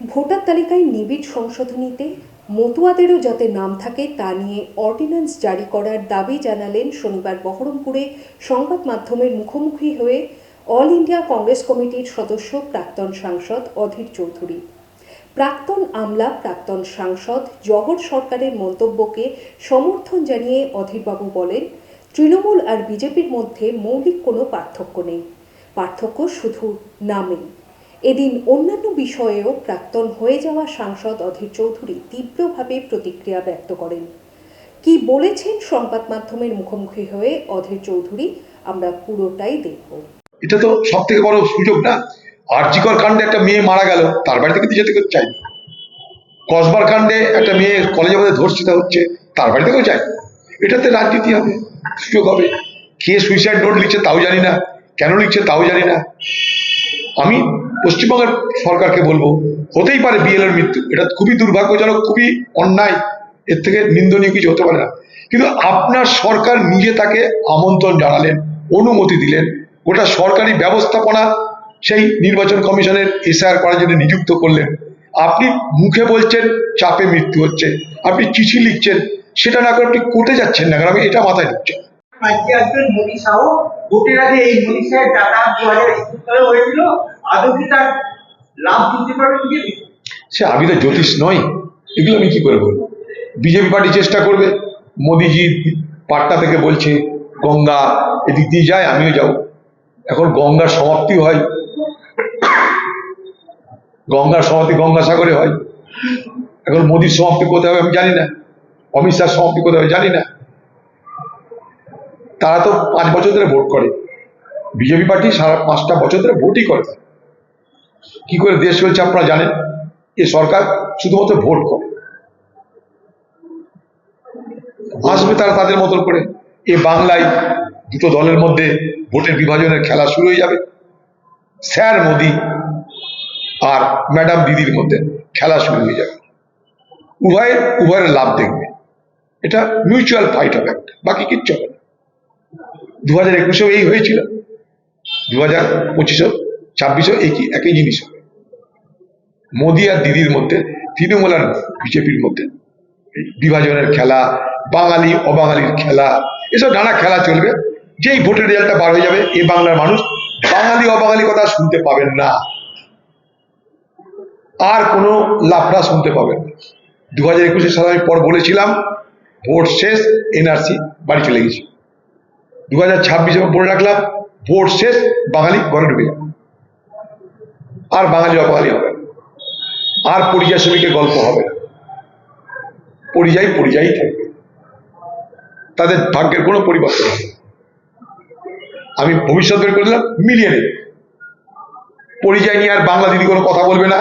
Voter তালিকায় নিবিড় সংশোধনীতে মতুয়াদেরও যাতে নাম থাকে তা নিয়ে অর্ডিন্যান্স জারি করার দাবি জানালেন শনিবার বহরমপুরে সংবাদ মাধ্যমের মুখোমুখি হয়ে অল ইন্ডিয়া কংগ্রেস কমিটির সদস্য প্রাক্তন সাংসদ অধীর চৌধুরী। প্রাক্তন আমলা প্রাক্তন সাংসদ জহর সরকারের মন্তব্যকে সমর্থন জানিয়ে অধীরবাবু বলেন, তৃণমূল আর বিজেপির মধ্যে মৌলিক কোনো পার্থক্য নেই। পার্থক্য শুধু নামেই। এদিন অন্যান্য বিষয়েও প্রাক্তন হয়ে যাওয়া সাংসদ অধীর চৌধুরী তীব্রভাবে প্রতিক্রিয়া ব্যক্ত করেন। কি বলেছেন সংবাদ মাধ্যমের মুখোমুখি হয়ে অধীর চৌধুরী, আমরা পুরোটাই দেখব। এটা তো সব থেকে বড় সুযোগ না? আর্জিকর কাণ্ডে একটা মেয়ে মারা গেল, তার বাড়িতে কিন্তু যেতে কেউ চাই কসবার কাণ্ডে একটা মেয়ে কলেজে মধ্যে ধর্ষিত হচ্ছে তার বাড়ি থেকেও চাই এটাতে রাজনীতি হবে, সুযোগ হবে। কে সুইসাইড নোট লিখছে তাও জানি না, কেন লিখছে তাও জানি না। আমি পশ্চিমবঙ্গের সরকারকে বলব, হতেই পারে বিএলের মৃত্যু। এটা খুবই দুর্ভাগ্যজনক, খুবই অন্যায়। এর থেকে নিন্দনীয় কিছু হতে পারে না। কিন্তু আপনার সরকার নিজে তাকে আমন্ত্রণ জানালেন, অনুমতি দিলেন। গোটা সরকারি ব্যবস্থাপনা সেই নির্বাচন কমিশনের এসআর করার জন্য নিযুক্ত করলেন। আপনি মুখে বলছেন, চাপে মৃত্যু হচ্ছে। আপনি চিঠি লিখছেন। সেটা না করে আপনি কোর্টে যাচ্ছেন না কারণ আমি এটা মাথায় ঢুকছে। আজকে আসবেন মোদী শাহ ভোটের আগে এই মোদী সাহেব যাতায়াত দু হাজার একুশ সালে হয়েছিল। আদৌ কি তার লাভ তুলতে পারবে বিজেপি সে আমি তো জ্যোতিষ নই। এগুলো আমি কি করে বলব? বিজেপি পার্টি চেষ্টা করবে। মোদিজি পাট্টা থেকে বলছে, গঙ্গা এদিক দিয়ে যায়, আমিও যাব। এখন গঙ্গার সমাপ্তি হয়। গঙ্গার সমাপ্তি গঙ্গাসাগরে হয়। এখন মোদির সমাপ্তি কোথায় হবে আমি জানি না। অমিত শাহ সমাপ্তি কোথায় হবে জানি না। তারা তো পাঁচ বছর ধরে ভোট করে। বিজেপি পার্টি সারা পাঁচটা বছর ধরে ভোটই করে কি করে দেশ চলছে আপনারা জানেন? এ সরকার শুধুমাত্র ভোট করে। আসবে তারা তাদের মতন করে। এ বাংলায় দুটো দলের মধ্যে ভোটের বিভাজনের খেলা শুরু হয়ে যাবে। স্যার মোদি আর ম্যাডাম দিদির মধ্যে খেলা শুরু হয়ে যাবে। উভয়ের উভয়ের লাভ দেখবে। এটা মিউচুয়াল ফাইট হবে একটা। বাকি কিচ্ছু হবে না। দু হাজার একুশেও এই হয়েছিল। দু হাজার পঁচিশেও, ছাব্বিশেও একই একই জিনিস হবে। মোদি আর দিদির মধ্যে, তৃণমূল আর বিজেপির মধ্যে বিভাজনের খেলা, বাঙালি, অবাঙালির খেলা, এসব নানা খেলা চলবে। যেই ভোটের রেজাল্টটা বার হয়ে যাবে এই বাংলার মানুষ বাঙালি, অবাঙালি কথা শুনতে পাবেন না। আর কোনো লাফড়া শুনতে পাবেন না। দু হাজার একুশে সালে আমি পর বলেছিলাম, ভোট শেষ, এনআরসি বাড়ি চলে গেছে দু হাজার ছাব্বিশে বলে রাখলাম ভোট শেষ, বাঙালি ঘরে ঢুকে যাবে। আর বাঙালি অবাঙালি হবে আর পরিযায়ী শ্রমিকের গল্প হবে পরিযায়ী পরিযায়ী থাকবে। তাদের ভাগ্যের কোনো পরিবর্তন হবে আমি ভবিষ্যৎ বের করে দিলাম, মিলিয়ে নেবে। পরিযায়ী নিয়ে আর বাংলা দিদি কোনো কথা বলবে না,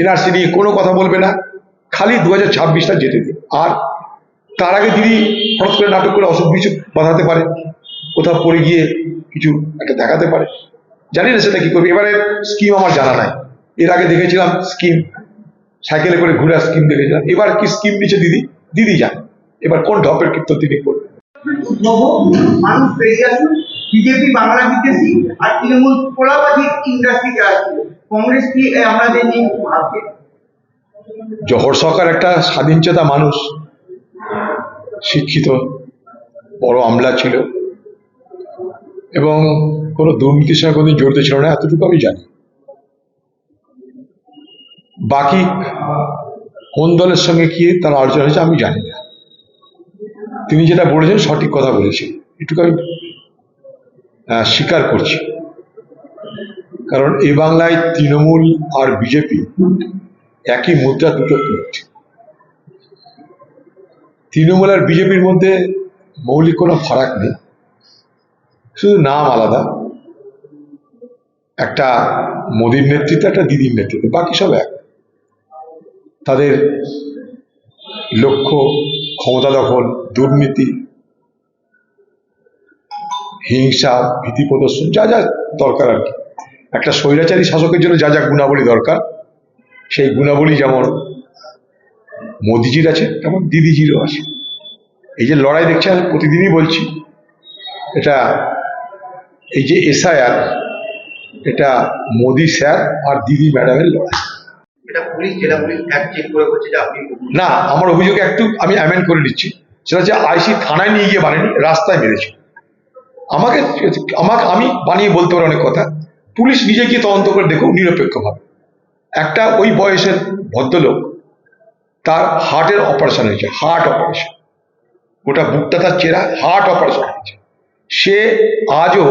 এনআরসি নিয়ে কোনো কথা বলবে না, খালি দু হাজার ছাব্বিশটা যেতে দিন। আর তার আগে দিদি হঠাৎ করে নাটক করে অসুখ বিসুখ বাঁধাতে পারে। কোথাও পড়ে গিয়ে কিছু একটা দেখাতে পারে। জানি না সেটা কি করবে। এবারে স্কিম আমার জানা নাই। এর আগে দেখেছিলাম স্কিম সাইকেলে করে ঘুরে স্কিম দেখেছিলাম। এবার কি স্কিম নিচ্ছে দিদি? দিদি যান এবার কোন ঢপের কীর্তন তিনি করবে? নব মানুষ বেরিয়ে আসুন বিজেপি বাংলা বিদেশি আর তৃণমূল পোলাবাজি ইন্ডাস্ট্রিতে আসছে কংগ্রেস কি আমাদের নিয়ে ভাবছে? জহর সরকার একটা স্বাধীনচেতা মানুষ। শিক্ষিত বড় আমলা ছিল। এবং কোনো দুর্নীতির সঙ্গে জড়িত ছিল না, এতটুকু আমি জানি। বাকি কোন দলের সঙ্গে কি তার আলোচনা হয়েছে আমি জানি না। তিনি যেটা বলেছেন, সঠিক কথা বলেছেন। এটুকু আমি স্বীকার করছি। কারণ এ বাংলায় তৃণমূল আর বিজেপি একই মুদ্রা, দুটো পিঠ তৃণমূল আর বিজেপির মধ্যে মৌলিক কোনো ফারাক নেই। শুধু নাম আলাদা, একটা মোদীর নেতৃত্বে, একটা দিদির নেতৃত্বে, বাকি সব এক। তাদের লক্ষ্য, ক্ষমতা দখল, দুর্নীতি, হিংসা, ভীতি প্রদর্শন, যা যা দরকার আর কি। একটা স্বৈরাচারী শাসকের জন্য যা যা গুণাবলী দরকার, সেই গুণাবলী যেমন মোদিজির আছে, তেমন দিদিজিরও আছে। এই যে লড়াই দেখছি আমি প্রতিদিনই বলছি, এটা এই যে এসআইআর এটা মোদি স্যার আর দিদি ম্যাডামের লড়াই। না আমার অভিযোগ একটু আমি অ্যামেন্ড করে নিচ্ছি। সেটা হচ্ছে আইসি থানায় নিয়ে গিয়ে মারেনি রাস্তায় মেরেছে। আমাকে আমাকে আমি বানিয়ে বলতে পারি অনেক কথা। পুলিশ নিজে গিয়ে তদন্ত করে দেখুক নিরপেক্ষভাবে। একটা ওই বয়সের ভদ্রলোক তার হার্টের অপারেশন হয়েছে হার্ট অপারেশন গোটা বুকটা তার চেরা হার্ট অপারেশন হয়েছে। সে আজও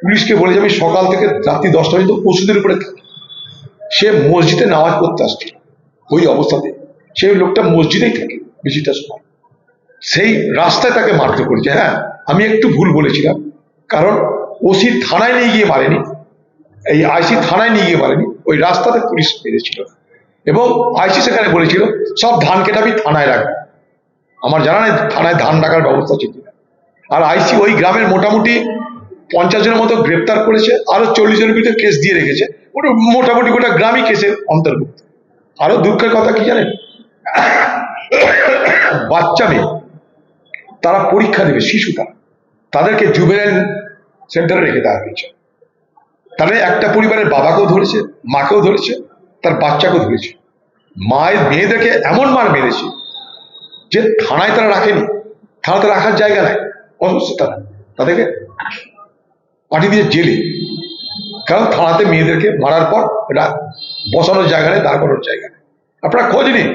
পুলিশকে বলেছে আমি সকাল থেকে রাত্রি দশটা পর্যন্ত ওষুধের উপরে থাকি। সে মসজিদে নামাজ পড়তে আসছিল ওই অবস্থাতে সেই লোকটা মসজিদেই থাকে, বেশিটা সময়। সেই রাস্তায় তাকে মারতে করেছে। হ্যাঁ আমি একটু ভুল বলেছিলাম। কারণ ওসি থানায় নিয়ে গিয়ে মারেনি, এই আইসি থানায় নিয়ে গিয়ে মারেনি, ওই রাস্তাতে পুলিশ মেরেছিল। এবং আইসি সেখানে বলেছিল, সব ধান কেটে আমি থানায় রাখব। আমার জানা নেই, থানায় ধান রাখার ব্যবস্থা ছিল আর আইসি ওই গ্রামের মোটামুটি পঞ্চাশ জনের মতো গ্রেপ্তার করেছে, আরও চল্লিশ জনের বিরুদ্ধে কেস দিয়ে রেখেছে। ওটা মোটামুটি গোটা গ্রামই কেসের অন্তর্ভুক্ত। আরও দুঃখের কথা কি জানেন? বাচ্চা মেয়ে, তারা পরীক্ষা দেবে শিশুটা তাদেরকে জুবেনাইল সেন্টারে রেখে দেওয়া হয়েছে। তাহলে একটা পরিবারের বাবাকেও ধরেছে, মাকেও ধরেছে, তার বাচ্চাকেও ধরেছে। মায়ের মেয়েদেরকে এমন মার মেরেছে যে থানায় তারা রাখেনি। থানাতে রাখার জায়গা নাই, অসুস্থ তারা। তাদেরকে পাঠিয়ে দিয়ে জেলে। কারণ থানাতে মেয়েদেরকে মারার পর এটা বসানোর জায়গা নেই, দাঁড় করানোর জায়গা নেই। আপনারা খোঁজ নিন।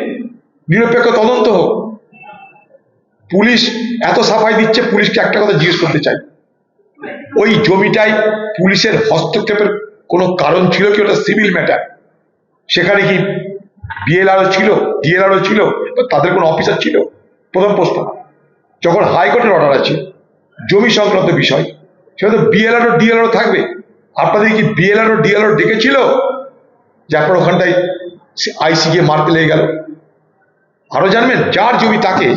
নিরপেক্ষ তদন্ত হোক। পুলিশ এত সাফাই দিচ্ছে, পুলিশকে একটা কথা জিজ্ঞেস করতে চাই। ওই জমিটায় পুলিশের হস্তক্ষেপের কোনো কারণ ছিল কি? ওটা সিভিল ম্যাটার। সেখানে কি বিএলআরও ছিল? ডিএলআরও ছিল? তাদের কোনো অফিসার ছিল? প্রথম প্রশ্ন। যখন হাইকোর্টের অর্ডার আছে, জমি সংক্রান্ত বিষয় সেটা তো বিএলআরও ডিএলআরও থাকবে। আপনাদের কি বিএলআরও ডিএলআরও ডেকেছিল? যে আপনার ওখানটায় আইসি গিয়ে মারতে লেগে গেল। আরও জানবেন? যার জমি তাকে,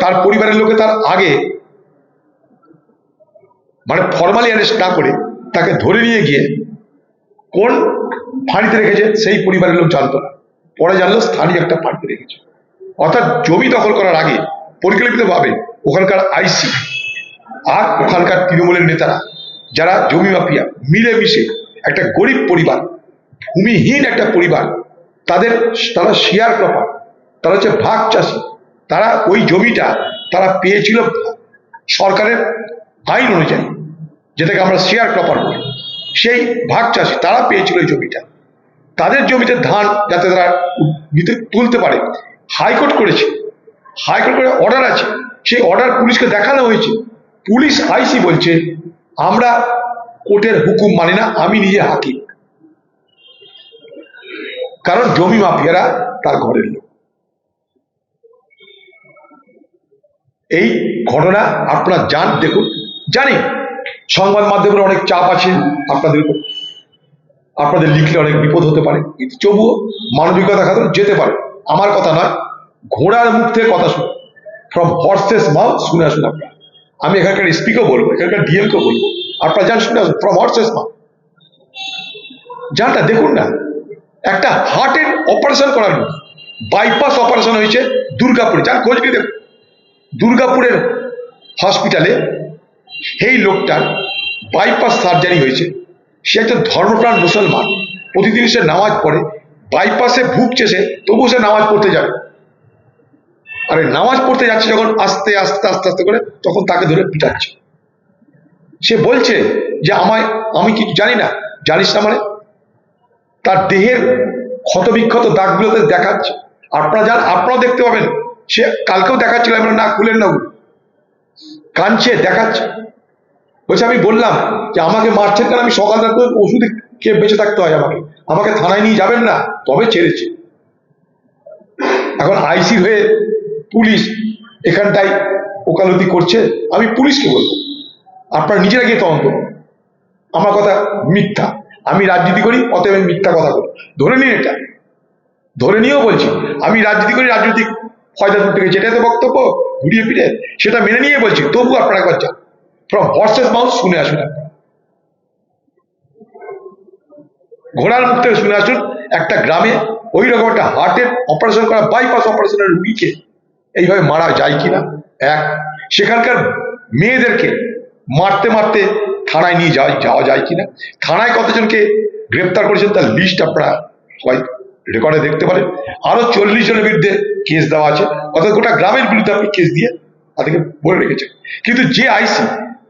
তার পরিবারের লোকে তার আগে মানে ফর্মালি অ্যারেস্ট না করে তাকে ধরে নিয়ে গিয়ে কোন ফাঁড়িতে রেখেছে সেই পরিবারের লোক জানতো না। পরে জানলো স্থানীয় একটা ফাঁড়িতে রেখেছে। অর্থাৎ জমি দখল করার আগে পরিকল্পিতভাবে ওখানকার আইসি আর ওখানকার তৃণমূলের নেতারা, যারা জমি মাফিয়া, মিলেমিশে একটা গরিব পরিবার, ভূমিহীন একটা পরিবার, তাদের তারা শেয়ার ক্রপার তারা হচ্ছে ভাগ চাষি, তারা ওই জমিটা তারা পেয়েছিল সরকারের আইন অনুযায়ী, যেটাকে আমরা শেয়ার ক্রপার বলি। সেই ভাগ চাষি তারা পেয়েছিল ওই জমিটা। তাদের জমিতে ধান যাতে তারা নিতে তুলতে পারে, হাইকোর্ট করেছে, হাইকোর্ট করে অর্ডার আছে, সেই অর্ডার পুলিশকে দেখানো হয়েছে। পুলিশ আইসি বলছে, আমরা কোর্টের হুকুম মানি না, আমি নিজে হাকিম। কারণ জমি মাফিয়ারা তার ঘরের লোক। এই ঘটনা আপনারা জান, দেখুন, জানি। সংবাদ মাধ্যমের অনেক চাপ আছে আপনাদের উপর। আপনাদের লিখলে অনেক বিপদ হতে পারে, কিন্তু তবুও মানবিকতা খাতে যেতে পারে। আমার কথা নয়, ঘোড়ার মুখ থেকে কথা শুনুন। ফ্রম হর্সেস মাউথ শুনে আসুন আপনারা। আমি এখানকার এসপিকেও বলব, এখানকার ডিএমকেও বলব। আপনারা যান শুনে ফ্রম হর্সেস মাউথ জানটা দেখুন না, একটা হার্টের অপারেশন করার বাইপাস অপারেশন হয়েছে দুর্গাপুরে। যান খোঁজ নিয়ে দেখুন। দুর্গাপুরের হসপিটালে সেই লোকটার বাইপাস সার্জারি হয়েছে। সে একটা ধর্মপ্রাণ মুসলমান। প্রতিদিন সে নামাজ পড়ে বাইপাসে ভুগছে সে, তবুও সে নামাজ পড়তে যাবে। আরে নামাজ পড়তে যাচ্ছে যখন আস্তে আস্তে আস্তে আস্তে করে, তখন তাকে ধরে পিটাচ্ছে। সে বলছে যে আমায়, আমি কিছু জানি না, জানিস না মানে? তার দেহের ক্ষত বিক্ষত দাগগুলোতে দেখাচ্ছে। আপনারা যান, আপনারাও দেখতে পাবেন। সে কালকেও দেখাচ্ছিল আমরা না, খুলেন না। কাঁদছে, দেখাচ্ছে। বলছে, আমি বললাম যে আমাকে মারছেন কেন? আমি সকাল করে ওষুধ খেয়ে বেঁচে থাকতে হয় আমাকে। আমাকে থানায় নিয়ে যাবেন না, তবে ছেড়েছে। এখন আইসি হয়ে পুলিশ এখানটায় ওকালতি করছে, আমি পুলিশকে বলব। আপনারা নিজেরা গিয়ে তদন্ত আমার কথা মিথ্যা। আমি রাজনীতি করি, অতএব আমি মিথ্যা কথা বলি ধরে নিন এটা। ধরে নিয়েও বলছি, আমি রাজনীতি করি, রাজনৈতিক ফয়দা তুলতে গেছি এটাই তো বক্তব্য, ঘুরিয়ে ফিরে, সেটা মেনে নিয়ে বলছি। তবু আপনারা একবার যান। ফ্রম হর্সেস মাউথ শুনে আসুন ঘোড়ার মুখ থেকে শুনে আসুন, একটা গ্রামে ওই রকম একটা হার্টের অপারেশন করা বাইপাস অপারেশনের রুগীকে এইভাবে মারা যায় কিনা? এক, সেখানকার মেয়েদেরকে মারতে মারতে থানায় নিয়ে যাওয়া যাওয়া যায় কিনা? থানায় কতজনকে গ্রেপ্তার করেছেন তার লিস্ট আপনারা সবাই রেকর্ডে দেখতে পারেন। আরও চল্লিশ জনের বিরুদ্ধে কেস দেওয়া আছে। অর্থাৎ গোটা গ্রামের বিরুদ্ধে আপনি কেস দিয়ে তাদেরকে বলে রেখেছেন। কিন্তু যে আইসি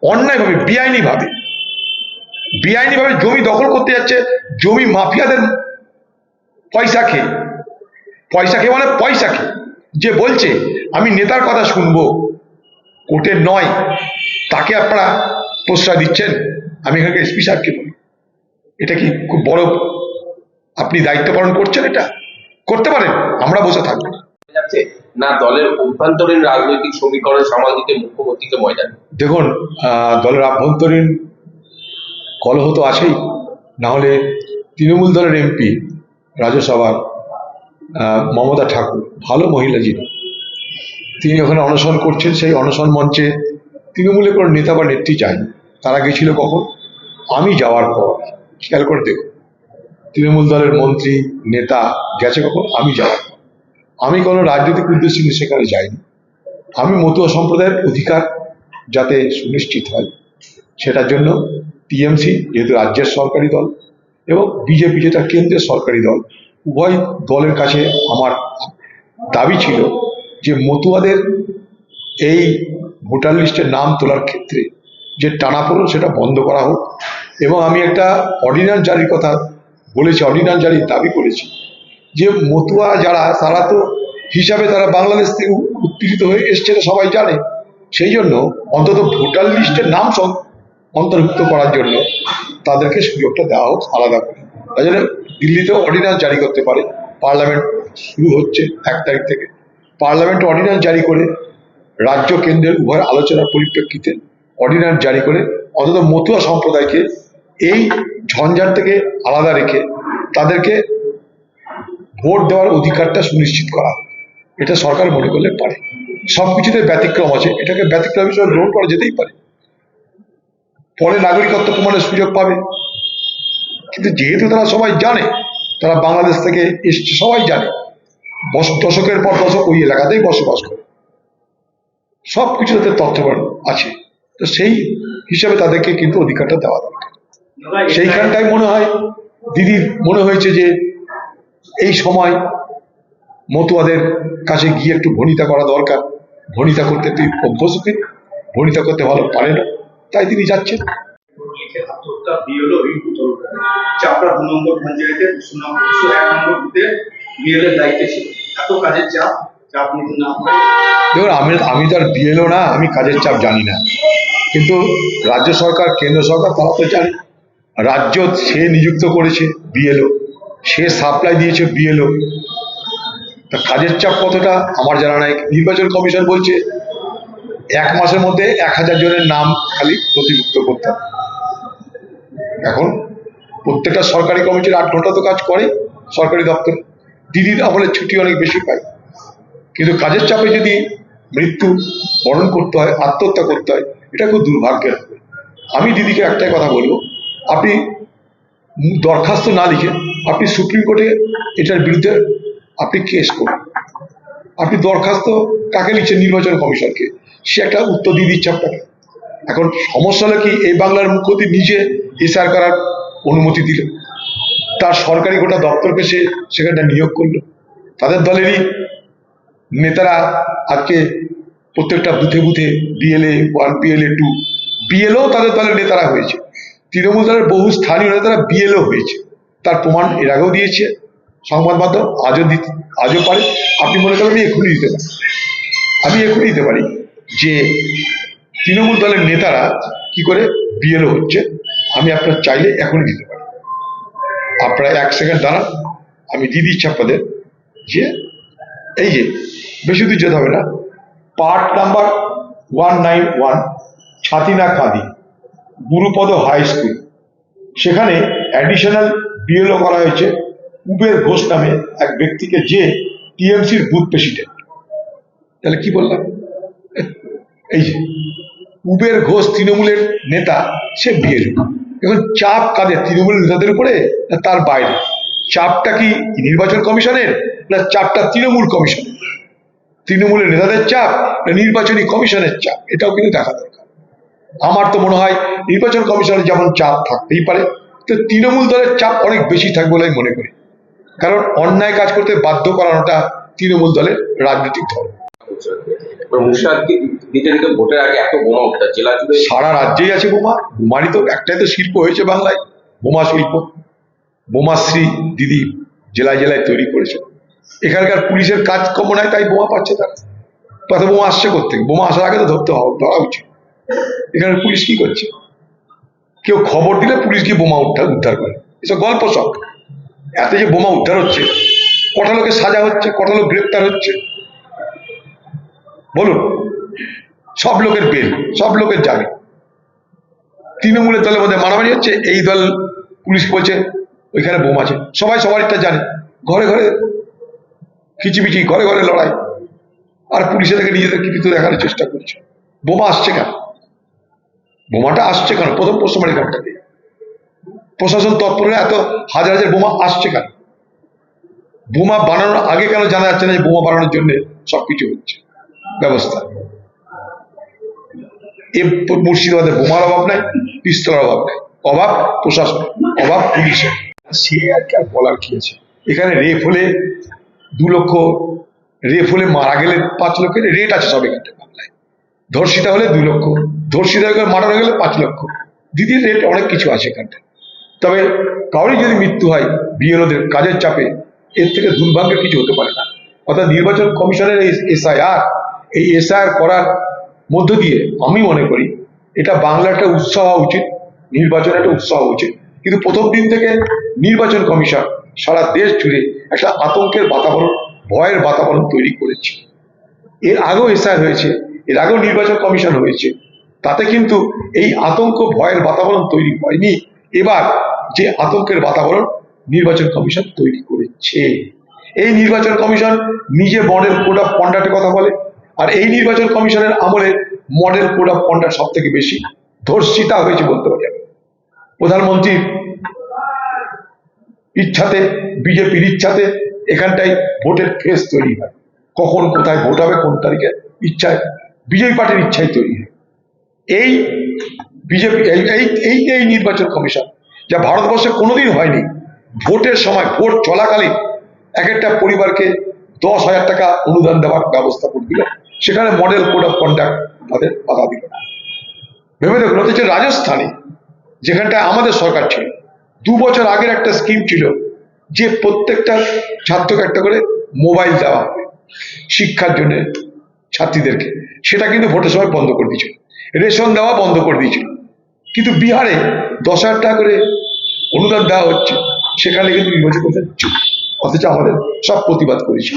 অন্যায়ভাবে বেআইনি ভাবে বেআইনি ভাবে জমি দখল করতে যাচ্ছে, জমি মাফিয়াদের পয়সা খেয়ে। পয়সা খেয়ে মানে পয়সা খেয়ে। যে বলছে আমি নেতার কথা শুনব। কোর্টের নয় তাকে আপনারা প্রশ্রয় দিচ্ছেন আমি এখানে এসপি সাহেবকে বলি এটা কি খুব বড় আপনি দায়িত্ব পালন করছেন এটা? করতে পারেন আমরা বসে থাকব। না দলের অভ্যন্তরীণ রাজনৈতিক সমীকরণ সামাল দিতে মুখ্যমন্ত্রীকে ময়দান? দেখুন আহ, দলের আভ্যন্তরীণ কলহ তো আছেই না হলে তৃণমূল দলের এমপি রাজ্যসভার মমতা ঠাকুর, ভালো মহিলা যিনি। তিনি ওখানে অনশন করছেন, সেই অনশন মঞ্চে তৃণমূলের কোনো নেতা বা নেত্রী যায়নি। তারা গেছিল কখন? আমি যাওয়ার পর। খেয়াল করে দেখুন তৃণমূল দলের মন্ত্রী, নেতা গেছে কখন? আমি যাওয়ার আমি কোনো রাজনৈতিক উদ্দেশ্যে নিয়ে সেখানে যাইনি। আমি মতুয়া সম্প্রদায়ের অধিকার যাতে সুনিশ্চিত হয়, সেটার জন্য টিএমসি, যেহেতু রাজ্যের সরকারি দল, এবং বিজেপি, যেটা কেন্দ্রের সরকারি দল উভয় দলের কাছে আমার দাবি ছিল যে মতুয়াদের এই ভোটার লিস্টের নাম তোলার ক্ষেত্রে যে টানাপোড়ন সেটা বন্ধ করা হোক। এবং আমি একটা অর্ডিন্যান্স জারির কথা বলেছি, অর্ডিন্যান্স জারির দাবি করেছি যে মতুয়া যারা, তারা তো হিসাবে তারা বাংলাদেশ থেকে উৎপীড়িত হয়ে এসছে সবাই জানে। সেই জন্য অন্তত ভোটার লিস্টের নাম অন্তর্ভুক্ত করার জন্য তাদেরকে সুযোগটা দেওয়া হোক আলাদা করে। জন্য দিল্লিতে অর্ডিন্যান্স জারি করতে পারে। পার্লামেন্ট শুরু হচ্ছে এক তারিখ থেকে। পার্লামেন্ট অর্ডিন্যান্স জারি করে রাজ্য কেন্দ্রের উভয় আলোচনার পরিপ্রেক্ষিতে অর্ডিন্যান্স জারি করে অন্তত মতুয়া সম্প্রদায়কে এই ঝঞ্ঝাট থেকে আলাদা রেখে তাদেরকে ভোট দেওয়ার অধিকারটা সুনিশ্চিত করা এটা সরকার মনে করলে পারে। সব কিছুতে ব্যতিক্রম আছে। এটাকে ব্যতিক্রম হিসেবে গ্রহণ করা যেতেই পারে। পরে নাগরিকত্ব প্রমাণের সুযোগ পাবে। কিন্তু যেহেতু তারা সবাই জানে, তারা বাংলাদেশ থেকে এসছে, সবাই জানে। দশকের পর দশক ওই এলাকাতেই বসবাস করে। সব কিছু তাদের তথ্য আছে। তো সেই হিসাবে তাদেরকে কিন্তু অধিকারটা দেওয়া দরকার। সেইখানটাই মনে হয়, দিদির মনে হয়েছে যে এই সময় মতুয়াদের কাছে গিয়ে একটু ভনিতা করা দরকার। ভনিতা করতে তুই অভ্যস্ত। ভনিতা করতে ভালো পারে না। তাই তিনি যাচ্ছেন। লিখে আত্মহত্যা বিএলও রিঙ্কু তরফদার চাপড়া দু নম্বর পঞ্চায়েতের দুশো নম্বর দুশো এক নম্বর বুথে বিএলের দায়িত্বে ছিল। এত কাজের চাপ আমি আমি তো আর বিএলও না, আমি কাজের চাপ জানি না। কিন্তু রাজ্য সরকার, কেন্দ্র সরকার, তারা তো জানে। রাজ্য সে নিযুক্ত করেছে বিএলও, সে সাপ্লাই দিয়েছে বিএলও। তা কাজের চাপ কতটা, আমার জানা নাই। নির্বাচন কমিশন বলছে, এক মাসের মধ্যে এক হাজার জনের নাম খালি নথিভুক্ত করতে হবে। এখন প্রত্যেকটা সরকারি কমিটির আট ঘণ্টা তো কাজ করে, সরকারি দপ্তরে। দিদির আমলে ছুটি অনেক বেশি পায়। কিন্তু কাজের চাপে যদি মৃত্যু বরণ করতে হয়, আত্মহত্যা করতে হয়, এটা খুব দুর্ভাগ্যের। আমি দিদিকে একটাই কথা বলব, আপনি দরখাস্ত না লিখে আপনি সুপ্রিম কোর্টে এটার বিরুদ্ধে আপনি কেস করুন। আপনি দরখাস্ত কাকে লিখছেন নির্বাচন কমিশনকে? সে একটা উত্তর দিয়ে দিচ্ছে আপনাকে। এখন সমস্যা হলো কি, এই বাংলার মুখ্যমন্ত্রী নিজে এসআর করার অনুমতি দিল। তার সরকারি গোটা দপ্তরকে সে সেখানটা নিয়োগ করল। তাদের দলেরই নেতারা আজকে প্রত্যেকটা বুথে বুথে BLA one BLA two BLO তাদের দলের নেতারা হয়েছে। তৃণমূল দলের বহু স্থানীয় নেতারা বিএলও হয়েছে। তার প্রমাণ এর আগেও দিয়েছে সংবাদ মাধ্যম, আজও দিতে আজও পারে। আপনি মনে করেন আমি এক্ষুনি দিতে পারি। আমি এক্ষুনি দিতে পারি যে তৃণমূল দলের নেতারা কি করে বিএলও হচ্ছে? আমি আপনার চাইলে এখনই দিতে পারি। আপনারা এক সেকেন্ড দাঁড়ান, আমি দিয়ে দিচ্ছি আপনাদের যে, এই যে, বেশি দূর যেতে হবে না। Part number one nine one, Chhatina Khadi Gurupada high school. সেখানে অ্যাডিশনাল বিএলও করা হয়েছে। উবের ঘোষ নামে এক ব্যক্তিকে যে টিএমসির বুথ প্রেসিডেন্ট তাহলে কি বললাম? এই যে, উবের ঘোষ তৃণমূলের নেতা, সে বিএলও এখন চাপ কাদের? তৃণমূলের নেতাদের উপরে না তার বাইরে? চাপটা কি নির্বাচন কমিশনের না চাপটা তৃণমূল কমিশনের? তৃণমূলের নেতাদের চাপ না নির্বাচনী কমিশনের চাপ? এটাও কিন্তু দেখা দরকার। আমার তো মনে হয় নির্বাচন কমিশনের যেমন চাপ থাকতেই পারে, তো তৃণমূল দলের চাপ অনেক বেশি থাকবে বলে আমি মনে করি। কারণ অন্যায় কাজ করতে বাধ্য করানোটা তৃণমূল দলের রাজনৈতিক ধর্ম। বোমা সারা রাজ্যেই আছে বোমা। বোমারই তো একটাই তো শিল্প হয়েছে বাংলায়, বোমা শিল্প। বোমাশ্রী দিদি জেলায় জেলায় তৈরি করেছে। এখানকার পুলিশের কাজ কম নয়, তাই বোমা পাচ্ছে তারা। তাতে বোমা আসছে কোথেকে বোমা আসার আগে তো ধরতে হবে, ধরা উচিত। এখানে পুলিশ কি করছে? কেউ খবর দিলে পুলিশ গিয়ে বোমা উদ্ধার উদ্ধার করে। এসব গল্প সব। এত যে বোমা উদ্ধার হচ্ছে, কটা লোকের সাজা হচ্ছে, কটা লোক গ্রেপ্তার হচ্ছে সব লোকের বেল সব লোকের জামিন তৃণমূলের দলের মধ্যে মারামারি হচ্ছে, এই দল পুলিশ বলছে, ওইখানে বোম আছে। সবাই সবারটা জানে। ঘরে ঘরে খিচিমিচি, ঘরে ঘরে লড়াই। আর পুলিশের থেকে নিজেদের কৃতিত্ব দেখানোর চেষ্টা করছে। বোমা আসছে কেন? বোমাটা আসছে কেন? প্রথম প্রশ্ন ঘরটা দিয়ে প্রশাসন তৎপর এত হাজার হাজার বোমা আসছে কেন? বোমা বানানোর আগে কেন জানা যাচ্ছে না যে বোমা বানানোর জন্য সবকিছু হচ্ছে? ব্যবস্থা। এ মুর্শিদাবাদে বোমার অভাব নাই, পিস্তলের অভাব নাই। অভাব প্রশাসন, অভাব পুলিশের সে আর কি আর বলার কি আছে? এখানে রেপ হলে দু লক্ষ, রেপ হলে মারা গেলে পাঁচ লক্ষের রেট আছে সব এখানটা বাংলায়। ধর্ষিতা হলে দু লক্ষ, ধর্ষিতা হয়ে মারা গেলে পাঁচ লক্ষ। দিদির রেট অনেক কিছু আছে এখানটা তবে কারোরই যদি মৃত্যু হয়, বিএলওদের কাজের চাপে, এর থেকে দুর্ভাগ্যের কিছু হতে পারে না। অর্থাৎ নির্বাচন কমিশনের এই এসআইআর এই এসআইআর করার মধ্য দিয়ে আমি মনে করি এটা বাংলা একটা উৎসাহ হওয়া উচিত, নির্বাচন একটা উৎসাহ উচিত। কিন্তু প্রথম দিন থেকে নির্বাচন কমিশন সারা দেশ জুড়ে একটা আতঙ্কের বাতাবরণ, ভয়ের বাতাবরণ তৈরি করেছে। এর আগেও এসআইআর হয়েছে, এর আগেও নির্বাচন কমিশন হয়েছে। তাতে কিন্তু এই আতঙ্ক, ভয়ের বাতাবরণ তৈরি হয়নি। এবার যে আতঙ্কের বাতাবরণ নির্বাচন কমিশন তৈরি করেছে। এই নির্বাচন কমিশন নিজে বনের কোড অফ কথা বলে আর এই নির্বাচন কমিশনের আমলে মডেল কোড অফ কন্ডাক্ট সব থেকে বেশি ধর্ষিতা হয়েছে বলতে পারি প্রধানমন্ত্রীর ইচ্ছাতে, বিজেপির ইচ্ছাতে এখানটায় ভোটের ফেস তৈরি হয়। কখন কোথায় ভোট হবে, কোন তারিখে ইচ্ছায়, বিজেপি পার্টির ইচ্ছায় তৈরি হয়। এই বিজেপি, এই- এই এই নির্বাচন কমিশন যা ভারতবর্ষে কোনোদিন হয়নি, ভোটের সময়, ভোট চলাকালীন এক একটা পরিবারকে দশ হাজার টাকা অনুদান দেওয়ার ব্যবস্থা করে দিল। সেখানে মডেল কোড অফ কন্ডাক্ট তাদের বাধা দিল। ভেবে দেখুন হচ্ছে রাজস্থানে যেখানটায় আমাদের সরকার ছিল, দু বছর আগের একটা স্কিম ছিল যে প্রত্যেকটা ছাত্রকে একটা করে মোবাইল দেওয়া হবে শিক্ষার জন্য ছাত্রীদেরকে। সেটা কিন্তু ভোটের সময় বন্ধ করে দিয়েছিল। রেশন দেওয়া বন্ধ করে দিয়েছিল। কিন্তু বিহারে দশ হাজার টাকা করে অনুদান দেওয়া হচ্ছে, সেখানে কিন্তু নির্বাচন করতে অথচ আমাদের সব প্রতিবাদ করেছে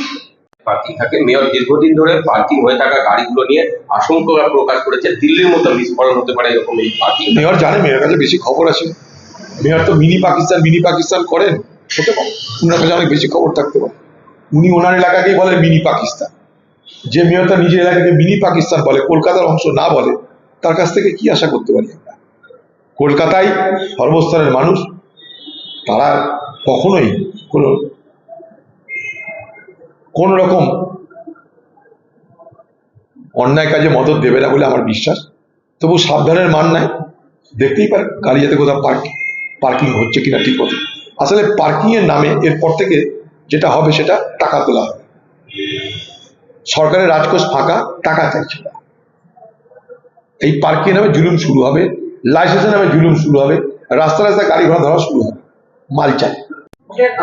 পার্কিং থাকে। মেয়র দীর্ঘদিন ধরে পার্কিং হয়ে থাকা গাড়িগুলো নিয়ে আশঙ্কা প্রকাশ করেছে। দিল্লির মতো বিস্ফোরণ হতে পারে এরকম এই পার্কিং মেয়র জানে মেয়র কাছে বেশি খবর আছে। মেয়র তো মিনি পাকিস্তান মিনি পাকিস্তান করেন। হতে পারে ওনার কাছে অনেক বেশি খবর থাকতে পারে। উনি ওনার এলাকাকেই বলে মিনি পাকিস্তান। যে মেয়র তার নিজের এলাকাকে মিনি পাকিস্তান বলে কলকাতার অংশ না বলে তার কাছ থেকে কি আশা করতে পারি আমরা? কলকাতায় সর্বস্তরের মানুষ তারা কখনোই কোনো কোন রকম অন্যায় কাজে মদত দেবে না বলে আমার বিশ্বাস। তবু সাবধানের মান নাই। দেখতেই পারে গাড়ি যাতে কোথাও পার্কিং পার্কিং হচ্ছে কিনা ঠিক মতো। আসলে পার্কিং এর নামে এরপর থেকে যেটা হবে সেটা টাকা তোলা হবে। সরকারের রাজকোষ ফাঁকা, টাকা চাইছে। এই পার্কিং নামে জুলুম শুরু হবে লাইসেন্সের নামে জুলুম শুরু হবে, রাস্তা রাস্তায় গাড়ি ঘোড়া ধরা শুরু হবে, মাল চাই।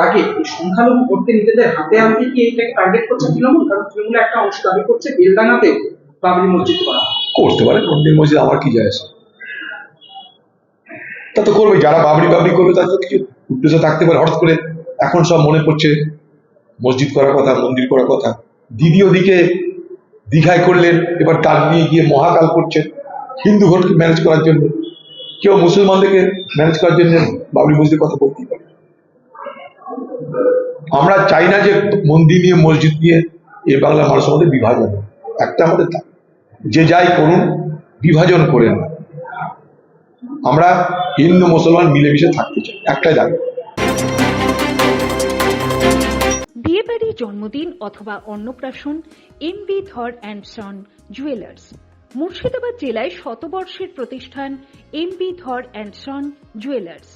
আগে সংখ্যালঘু নিজেদের হাতে কি এটাকে টার্গেট করছে তৃণমূল? কারণ একটা অংশ দাবি করছে বেলডাঙ্গাতে বাবরি মসজিদ করা। করতে পারে, মন্দির মসজিদ আমার কি যায় তা তো করবে যারা বাবরি বাবরি করবে তো কিছু উদ্দেশ্য থাকতে পারে। হঠাৎ করে এখন সব মনে পড়ছে, মসজিদ করার কথা, মন্দির করার কথা। দিদি ওদিকে দীঘায় করলেন, এবার তার নিয়ে গিয়ে মহাকাল করছেন হিন্দু ঘরকে ম্যানেজ করার জন্য। কেউ মুসলমানদেরকে ম্যানেজ করার জন্য বাবরি মসজিদের কথা বলতেই পারে। আমরা চাই না যে মন্দির নিয়ে মসজিদ নিয়ে এ বাংলার মানুষের মধ্যে বিভাজন একটা আমাদের যে যাই করুন, বিভাজন করেন না। আমরা হিন্দু, মুসলমান মিলেমিশে থাকতে চাই। একটাই দাবি। বিয়েবাড়ি, জন্মদিন অথবা অন্নপ্রাশন M B Dhar and son, jewellers. Murshidabad জেলায় শতবর্ষের প্রতিষ্ঠান M B Dhar and son, jewellers.